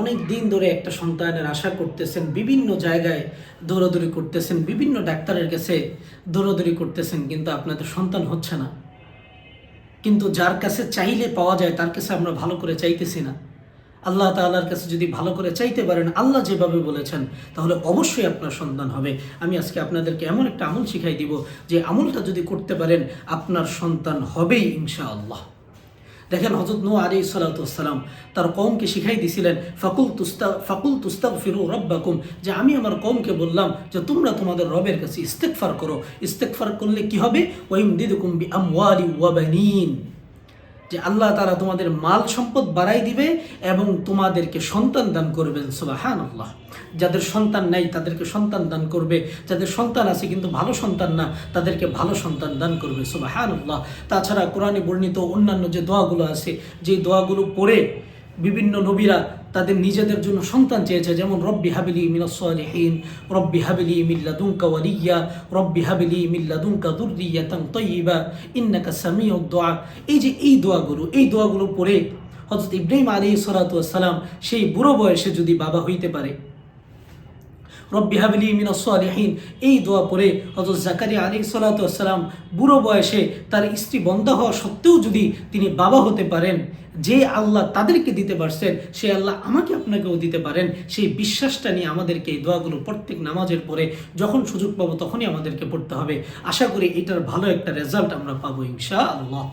অনেক দিন ধরে একটা সন্তানের আশা করতেছেন, বিভিন্ন জায়গায় দৌড়াদৌড়ি করতেছেন, বিভিন্ন ডাক্তারের কাছে দৌড়াদৌড়ি করতেছেন, কিন্তু আপনাদের সন্তান হচ্ছে না। কিন্তু যার কাছে চাইলে পাওয়া যায়, তার কাছে আমরা ভালো করে চাইতেছি না। আল্লাহ তাআলার কাছে যদি ভালো করে চাইতে পারেন, আল্লাহ যেভাবে বলেছেন, তাহলে অবশ্যই আপনার সন্তান হবে। আমি আজকে আপনাদেরকে এমন একটা আমল শিখাই দিব, যে আমলটা যদি করতে পারেন, আপনার সন্তান হবেই ইনশাআল্লাহ। দেখেন হজরত নু আলী সালাতাম তার কমকে শিখাই দিছিলেন ফাকুল তুস্তা ফাকুল তুস্তাক ফিরু রব্বাকুম যে আমি আমার কমকে বললাম যে তোমরা তোমাদের রবের কাছে ইস্তেকফার করো। ইস্তেকফার করলে কি হবে? ওয়াইম দিদুকুম বি আমওয়ালি ওয়াবানিন যে আল্লাহ তারা তোমাদের মাল সম্পদ বাড়াই দিবে এবং তোমাদেরকে সন্তান দান করবেন সুবাহান আল্লাহ যাদের সন্তান নাই, তাদেরকে সন্তান দান করবে। যাদের সন্তান আছে কিন্তু ভালো সন্তান না, তাদেরকে ভালো সন্তান দান করবে সুবাহান আল্লাহ তাছাড়া কোরআনে বর্ণিত অন্যান্য যে দোয়াগুলো আছে, যে দোয়াগুলো পড়ে বিভিন্ন নবীরা তাদের নিজেদের জন্য সন্তান চেয়েছে, যেমন, রব্বি হাবিলি মিনাসলিহীন রব্বি হাবিলি মিল্লাদুঙ্কা ওয়ালিয়া, রব্বি হাবিলি মিল্লাদুঙ্কা দুর্রিয়াতাং তৈবা ইন্নাকা ও দোয়া। এই যে এই দোয়াগুলো এই দোয়াগুলো পড়ে হজরত ইব্রাহিম আলী সালাম সেই বুড়ো বয়সে যদি বাবা হইতে পারে রব্বি হাবিলি মিনাসলিহীন এই দোয়া পরে হজরত জাকারিয়া আলী সালাতাম বুড়ো বয়সে তার স্ত্রী বন্ধ হওয়া সত্ত্বেও যদি তিনি বাবা হতে পারেন, যে আল্লাহ তাদেরকে দিতে পারছেন, সে আল্লাহ আমাকে আপনাকেও দিতে পারেন। সেই বিশ্বাসটা নিয়ে আমাদেরকে এই দোয়াগুলো প্রত্যেক নামাজের পরে যখন সুযোগ পাবো তখনই আমাদেরকে পড়তে হবে। আশা করি এটার ভালো একটা রেজাল্ট আমরা পাবো ইনশা আল্লাহ